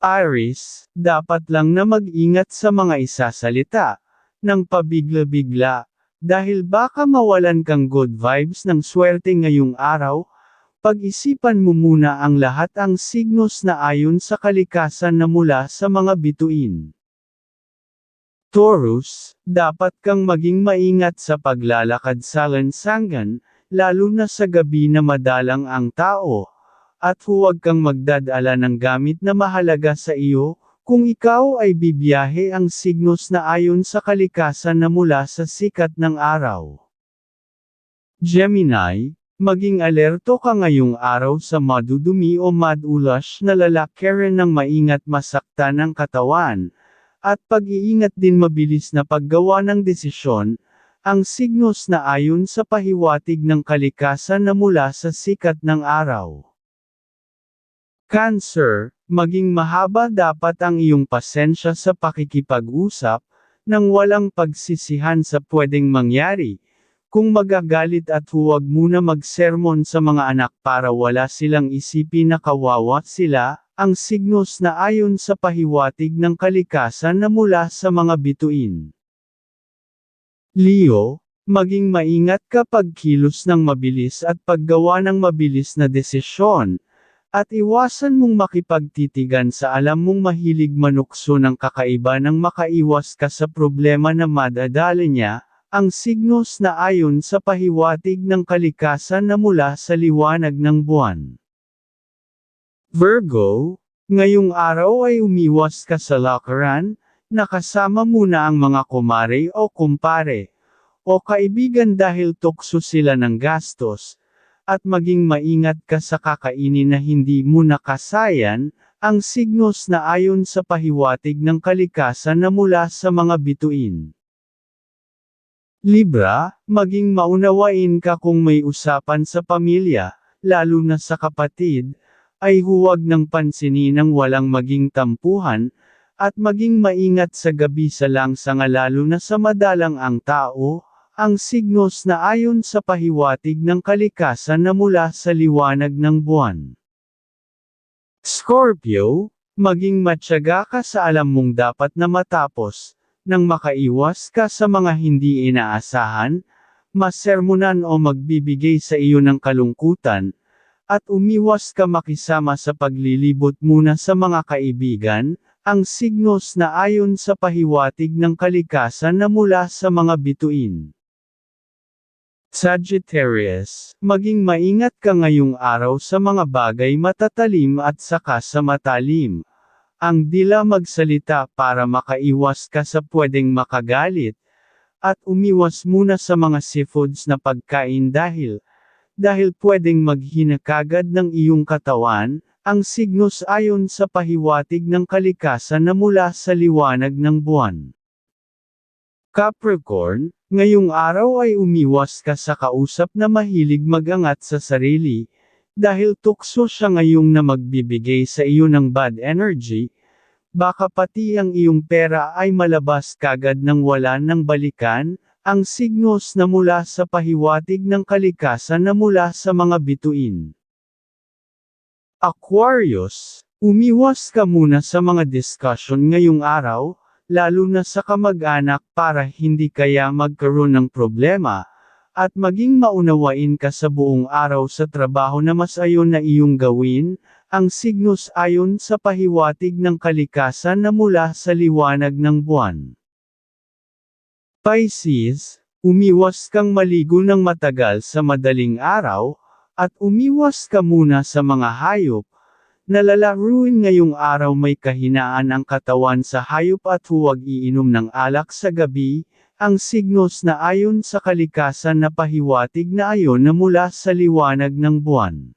Iris, dapat lang na mag-ingat sa mga isasalita, ng pabigla-bigla, dahil baka mawalan kang good vibes ng swerte ngayong araw, pag-isipan mo muna ang lahat ang signos na ayon sa kalikasan na mula sa mga bituin. Taurus, dapat kang maging maingat sa paglalakad sa lansangan, lalo na sa gabi na madalang ang tao, at huwag kang magdadala ng gamit na mahalaga sa iyo, kung ikaw ay bibiyahe ang signos na ayon sa kalikasan na mula sa sikat ng araw. Gemini, maging alerto ka ngayong araw sa madudumi o madulas na lalakaran ng maingat masakta ng katawan, at pag-iingat din mabilis na paggawa ng desisyon, ang signos na ayon sa pahiwatig ng kalikasan na mula sa sikat ng araw. Cancer, maging mahaba dapat ang iyong pasensya sa pakikipag-usap, nang walang pagsisihan sa pwedeng mangyari. Kung magagalit at huwag muna magsermon sa mga anak para wala silang isipin na kawawa sila, ang signos na ayon sa pahiwatig ng kalikasan na mula sa mga bituin. Leo, maging maingat kapag kilos ng mabilis at paggawa ng mabilis na desisyon, at iwasan mong makipagtitigan sa alam mong mahilig manukso ng kakaiba nang makaiwas ka sa problema na madadala niya, ang signos na ayon sa pahiwatig ng kalikasan na mula sa liwanag ng buwan. Virgo, ngayong araw ay umiwas ka sa lakaran, nakasama muna ang mga kumare o kumpare, o kaibigan dahil tukso sila ng gastos, at maging maingat ka sa kakainin na hindi mo nakasayan, ang signos na ayon sa pahiwatig ng kalikasan na mula sa mga bituin. Libra, maging maunawain ka kung may usapan sa pamilya, lalo na sa kapatid, ay huwag ng pansinin ng walang maging tampuhan, at maging maingat sa gabi sa langsanga lalo na sa madalang ang tao, ang signos na ayon sa pahiwatig ng kalikasan na mula sa liwanag ng buwan. Scorpio, maging matyaga ka sa alam mong dapat na matapos, nang makaiwas ka sa mga hindi inaasahan, masermonan o magbibigay sa iyo ng kalungkutan, at umiwas ka makisama sa paglilibot muna sa mga kaibigan, ang signos na ayon sa pahiwatig ng kalikasan na mula sa mga bituin. Sagittarius, maging maingat ka ngayong araw sa mga bagay matatalim at saka sa matalim. Ang dila magsalita para makaiwas ka sa pwedeng makagalit, at umiwas muna sa mga seafoods na pagkain dahil, dahil pwedeng maghina kagad ng iyong katawan, ang signos ayon sa pahiwatig ng kalikasan na mula sa liwanag ng buwan. Capricorn, ngayong araw ay umiwas ka sa kausap na mahilig magangat sa sarili, dahil tukso siya ngayong na magbibigay sa iyo ng bad energy, baka pati ang iyong pera ay malabas kagad nang wala ng balikan, ang signos na mula sa pahiwatig ng kalikasan na mula sa mga bituin. Aquarius, umiwas ka muna sa mga discussion ngayong araw, lalo na sa kamag-anak para hindi kaya magkaroon ng problema, at maging maunawain ka sa buong araw sa trabaho na mas ayon na iyong gawin, ang signos ayon sa pahiwatig ng kalikasan na mula sa liwanag ng buwan. Pisces, umiwas kang maligo ng matagal sa madaling araw, at umiwas ka muna sa mga hayop, Nalalaruin ngayong araw may kahinaan ang katawan sa hayop at huwag iinom ng alak sa gabi, ang signos na ayon sa kalikasan na pahiwatig na ayon na mula sa liwanag ng buwan.